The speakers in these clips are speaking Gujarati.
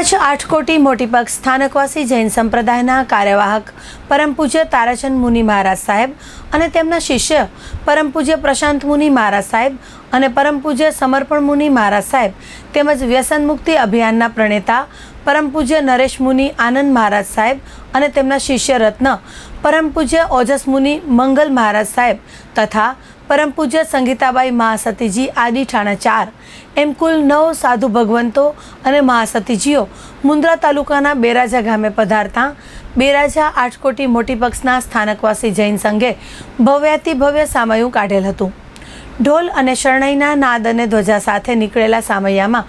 કચ્છ આઠકોટી મોટીપગ સ્થાનકવાસી જૈન સંપ્રદાયના કાર્યવાહક પરમ પૂજ્ય તારાચંદ મુનિ મહારાજ સાહેબ અને તેમના શિષ્ય પરમ પૂજ્ય પ્રશાંત મુનિ મહારાજ સાહેબ અને પરમ પૂજ્ય સમર્પણ મુનિ મહારાજ સાહેબ તેમજ વ્યસન મુક્તિ અભિયાનના પ્રણેતા પરમ પૂજ્ય નરેશ મુનિ આનંદ મહારાજ સાહેબ અને તેમના શિષ્ય રત્ન પરમ પૂજ્ય ઓજસ મુનિ મંગલ મહારાજ સાહેબ તથા પરમ પૂજ્ય સંગીતાબાઈ મહાસતીજી આદિ ઠાણા ચાર. એમ કુલ નવ સાધુ ભગવંતો અને મહાસતીજીઓ મુન્દ્રા તાલુકાના બેરાજા ગામે પધારતા. બેરાજા આઠકોટી મોટી પક્ષના સ્થાનકવાસી જૈન સંઘે ભવ્યાતિ ભવ્ય સામયું કાઢેલ હતું. ઢોલ અને શરણાઈના નાદ અને ધ્વજા સાથે નીકળેલા સામૈયામાં,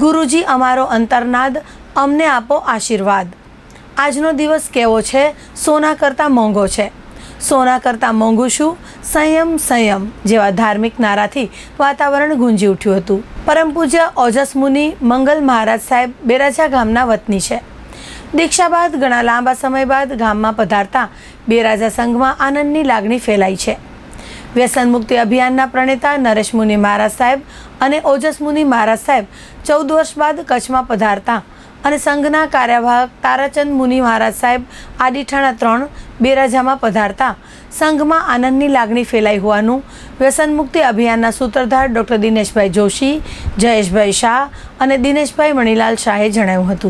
ગુરુજી અમારો અંતરનાદ, અમને આપો આશીર્વાદ. આજનો દિવસ કેવો છે? સોના કરતાં મોંઘો છે. સોના કરતાં મોંઘું શું? સંયમ સંયમ જેવા ધાર્મિક નારાથી વાતાવરણ ગુંજી ઉઠ્યું હતું. પરમ પૂજ્ય ઓજસ મુનિ મંગલ મહારાજ સાહેબ બેરાજા ગામના વતની છે. દીક્ષા બાદ ઘણા લાંબા સમય બાદ ગામમાં પધારતા બેરાજા સંઘમાં આનંદની લાગણી ફેલાઈ છે. વ્યસન મુક્તિ અભિયાનના પ્રણેતા નરેશ મુનિ મહારાજ સાહેબ અને ઓજસ મુનિ મહારાજ સાહેબ ચૌદ વર્ષ બાદ કચ્છમાં પધારતા અને સંઘના કાર્યવાહક તારાચંદ મુનિ મહારાજ સાહેબ આડીઠાણા ત્રણ બેરાજામાં પધારતા. સંઘમાં આનંદની લાગણી ફેલાઈ હોવાનું વ્યસન મુક્તિ અભિયાનના સૂત્રધાર ડૉક્ટર દિનેશભાઈ જોશી, જયેશભાઈ શાહ અને દિનેશભાઈ મણીલાલ શાહે જણાવ્યું હતું.